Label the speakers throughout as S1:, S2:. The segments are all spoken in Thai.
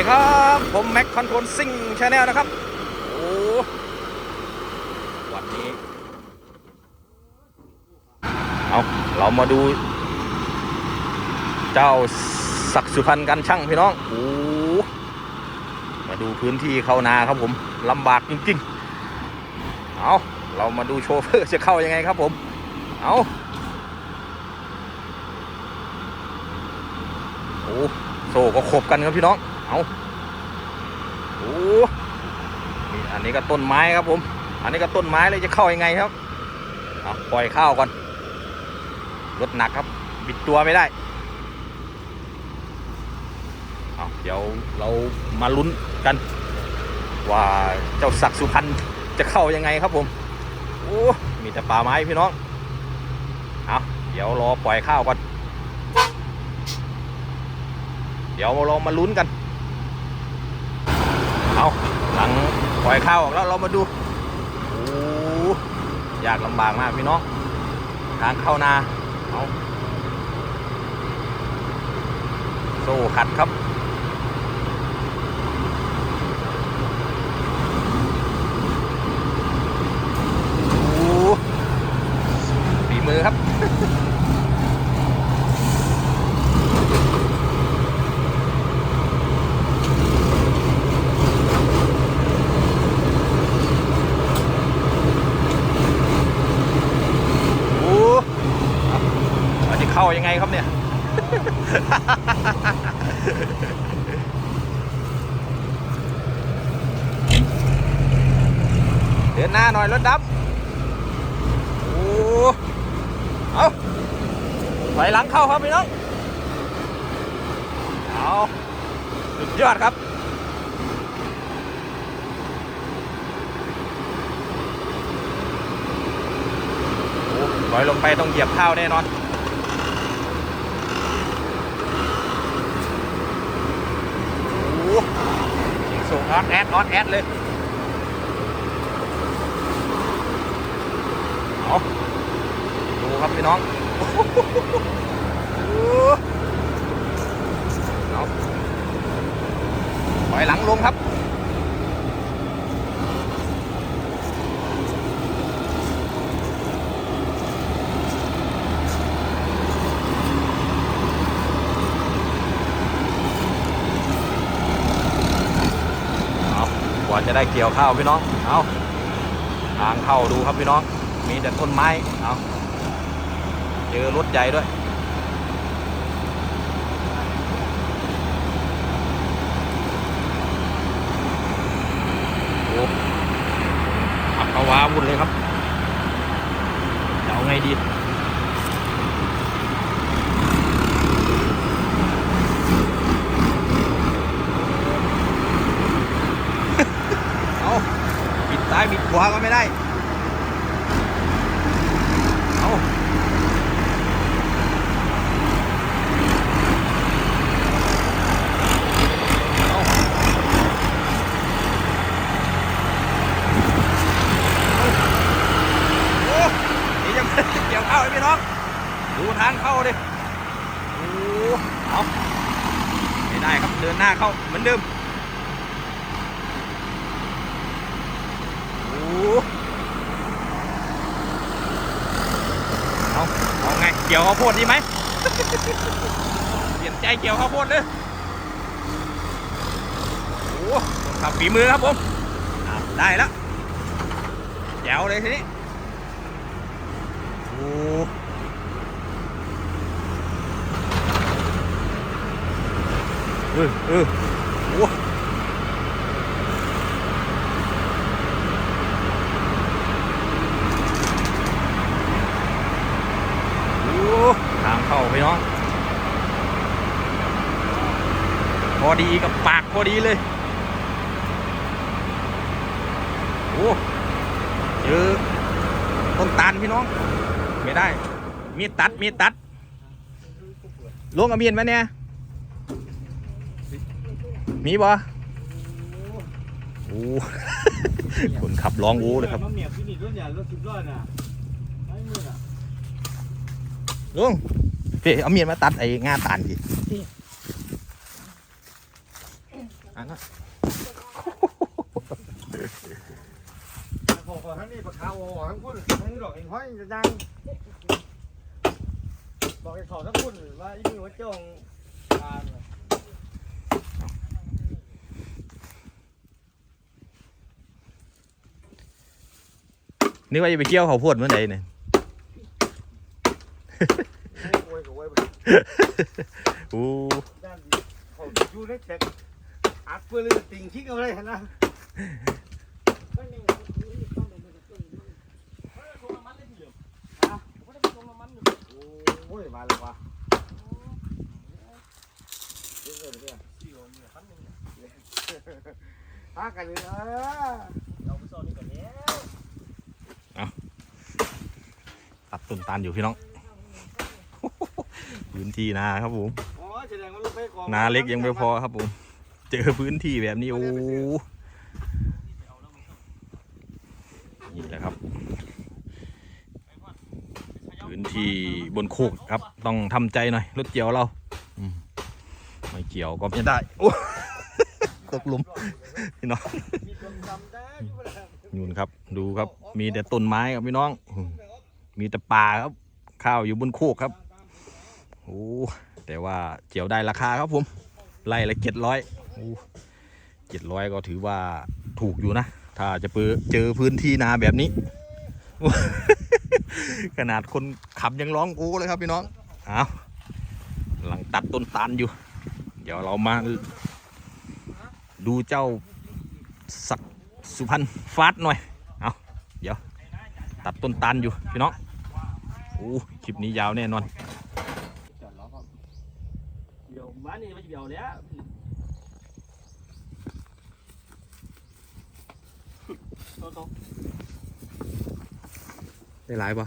S1: ดีครับ ผมแม็กคอนโทรลซิงชาแนลนะครับ โอ้วันนี้ เอาเรามาดู เจ้าศักสุพรรณกันช่างพี่น้องโอ้มาดูพื้นที่เข้านาครับผมลำบากจริงๆ เอาเรามาดูโชเฟอร์จะเข้ายังไงครับผม เอาโอ้โซ่ก็ขบกันครับพี่น้อง เอาโอ้นี่อันนี้ก็ต้นไม้ครับผม อันนี้ก็ต้นไม้เลยจะเข้ายังไงครับเอาปล่อยข้าวก่อนรถหนักครับ บิดตัวไม่ได้เอาเดี๋ยวเรามาลุ้นกัน ว่าเจ้าศักดิ์สุพรรณจะเข้ายังไงครับผมโอ้มีแต่ป่าไม้พี่น้องเอาเดี๋ยวรอปล่อยข้าวก่อน เดี๋ยวเรามาลุ้นกัน เอาหลังปล่อยข้าวออกแล้วเรามาดูโอ้ยากลำบากมากพี่น้องทางเข้านาเอาโซ่ขัดครับโอ้ฝีมือครับ โอ้เอาเราจะเข้ายังไงครับ เดินหน้าหน่อยรถดับ โอ้เอาถอยหลังเข้าครับพี่น้อง เอาสุดยอดครับโอ้ถอยลงไปต้องเหยียบข้าวแน่นอน โอ้ยิงส่ง ออดแอดออดแอดเลยเอาดูครับพี่น้องเอาถอยหลังลงครับ เอากว่า จะได้เกี่ยวข้าวพี่น้อง เอาทางเข้าดูครับพี่น้อง มีแต่ต้นไม้ เอาเจอรถใหญ่ด้วย โอ้ขับกระวาวุ่นเลยครับจะเอาไงดี เอาบิดซ้ายบิดข ว่าก็ไม่ได้ เอาเอาโอ้นี่ยังเกี่ยวเข้าเลยพี่น้อง ดูทางเข้าดิโอ้เอาไม่ได้ครับ เดินหน้าเข้าเหมือนเดิม โอ้ เอา เกี่ยวข้าวโพดดีไหมเปลี่ยนใจเกี่ยวข้าวโพดเลยโอ้ขับฝีมือครับผมได้แล้วแจ๋วเลยทีนี้โอ้เออเออโอ้โอ้ทางเข้าไปน้อง พ อดีกับปากพอดีเลย โอ้เจอต้นตาลพี่น้อง ไม่ได้ มีดตัดมีดตัดลวงกับมีดมาเนี่ย มีบ่โอ้คนขับร้องโอ้เลยครับ
S2: มันเมียที่นี่รถใหญ่รถสิบล้อน่ะไอ้มือน่ะ
S1: ลุงพี่เอามีดมาตัดไอ้ง่าตาลพี่ อันนั้น
S2: ของของทั้งนี้ปลาขาวของทั้งพุ่นทั้งนี้ดอกเห็นห้อยจะดังบอกไอ้เขาทั้งพุ่นว่าอีนี่ว่าเจ้าของทาน
S1: นึกว่าจะไปเกี่ยวเขาวโพดเมื่อไหร่เนี่ย
S2: โวยกับโวย
S1: อู้
S2: ด้านดีเขาอยู่ในแท็ก อัดเพื่อเลยติ่งคิกเอาเลยนะโอ้ยมาแล้วว่ะหากันเลยเออ
S1: ตัดต้นตาลอยู่พี่น้องพื้นที่นาครับผม
S2: อ๋อแสดงว่าลูกไปของ
S1: นาเล็กยังไม่พอครับผม เจอพื้นที่แบบนี้โอ้นี่แหละครับ พื้นที่บนโคกครับ ต้องทำใจหน่อยรถเกี่ยวเราอืมไม่เกี่ยวก็ไม่ได้โอ้ตกหลุมพี่น้อง
S2: มีคนจำได้อยู่แล้ว
S1: นู่นครับ ดูครับ มีแต่ต้นไม้ครับพี่น้องอืมมีแต่ป่าครับ ข้าวอยู่บนโคกครับโอ้แต่ว่าเกี่ยวได้ราคาครับผม ไล่ละเจ็ดร้อยเจ็ดร้อยก็ถือว่าถูกอยู่นะ ถ้าจะเจอพื้นที่นาแบบนี้ ขนาดคนขับยังร้องโอ้เลยครับพี่น้องเอาหลังตัดต้นตาลอยู่ เดี๋ยวเรามาดูเจ้าสักสุพรรณฟาดหน่อย เอาเดี๋ยว ตัดต้นตาลอยู่พี่น้องโอ้คลิปนี้ยาวแน่นอน
S3: เดี๋ยว บ้านนี้มันจะเดี๋ยวแล้วโตโต
S1: ได้หลายปะ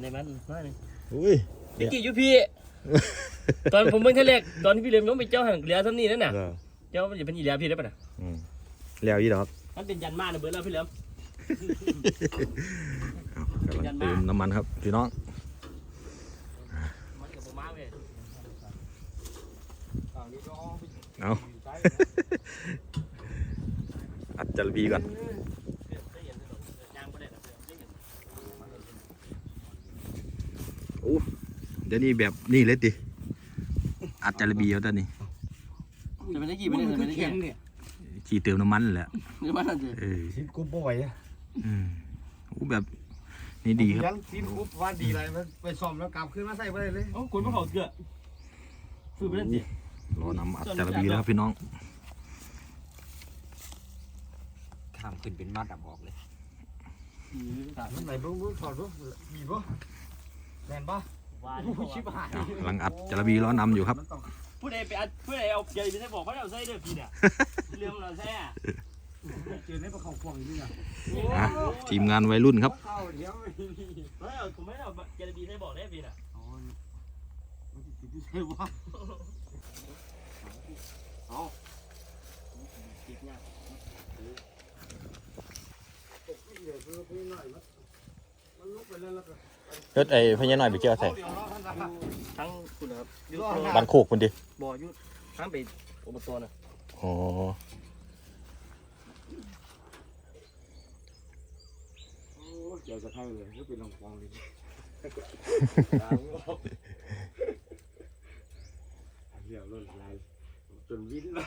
S3: ในมันนั่นนี่
S1: อุ้ย
S3: พี่กี่อยู่พี่ ตอนผมเพิ่งเทเล็กตอนที่พี่เลี้ยงน้องไปเจ้าหันเหลือเท่านี้นั่นน่ะ เจ้ามันจะเป็นอีเหลียพี่ได้ปะน่ะ
S1: แล้วยี่ดอก
S3: มันเป็นยันมาเนอะเบิร์ดแล้วพี่เลี้ยง
S1: กำลังเติมน้ำมันครับพี่น้อง
S3: มันกับผมมาเว้ย
S2: ฝั่งนี้ก็อ้อมไป
S1: เอา
S2: อยู่ใต้
S1: อัดจระบีก่อน
S3: ได้เห็นได้หรอกยางไม่ได้หรอกได้เห็น
S1: เดี๋ยวนี้แบบนี่เลยดิอัดจระบีเอาตอนนี้
S3: จะเป็นได้กี่ไม่ได้จะเป็นได้
S2: แข็
S3: กี่
S2: งเนี่ย
S1: ขี่เติมน้ำมันแหละ
S3: หรือว่านั่นสิ
S1: เออ
S2: สินกุบบ่อยอะ
S1: อืมโอ้แบบนี่ดีครับ
S2: ยันสินกุบว่าดีอะไรมันไปซ่อมแล้วกลับขึ้นมาใส่ไปเลย
S3: โอ้คนมาเขาเกลือฟื้นไปนั่นสิ
S1: รอนำอัดจระบีแล้วครับพี่น้อง
S4: ข้ามขึ้นเป็นมัดอะบอกเลย
S2: มันไหนบ้างบ้างถอดบ้างมีบ้างแมนบ้าง
S3: ว่า
S2: โอ้ยชิบหาย
S1: เอากำลังอัดจระบีล้อนำอยู่ครับ
S2: มันต้อง
S3: ผู้ใดไปอัดผู้ใดเอาเกียร์ไปใส่บอกว่าเอาใส่เด้อพี่เนี่ยเรื่องเราใส่อะ
S2: เจอในประเขาฟ่องนี่นะ
S1: อะทีมงานวัยรุ่นครับ
S2: เข้าเดี๋ยว
S3: ไม่เอาผมไม่เอาเกียร์บีใส่บอกได้พี่น่ะ
S2: อ๋อมันติดที่ใช่วะ
S3: ติด เนี่ย
S2: ตกเดี๋ยวเพิ่มไปหน่อยมันมันลุกไปแล้วแล้วก็
S1: เฮ็ดไอ้พญาน้อยไปเกี่ยวใส่
S2: เดี๋ยวรอท่านนะครับ
S3: ทั้งคุณครับยู
S2: รอ
S3: โร
S2: ด
S1: บ้านโคกคนดิ
S3: บอยุทั้งไปอบตนะ
S1: อ๋อ
S2: โอ้เกี่ยวจะให้เลยก็เป็นลองฟองเลยเดี๋ยวล่นลาย จนวินละ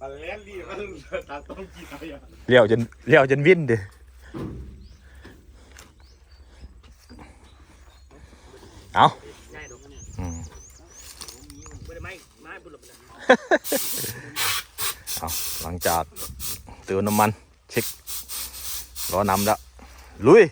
S2: อันแรกดีมันตาต้องกินอะไรอะ
S1: เลี้ยวจนเลี้ยวจนวิ่นดิเอา
S3: ง่ายดอกเนี่ย
S1: อืม
S3: ไม่ได้ไม้ไม้บุญหลบเลย
S1: เอาหลังจากเติมน้ำมันเช็คล้อนำแล้วลุย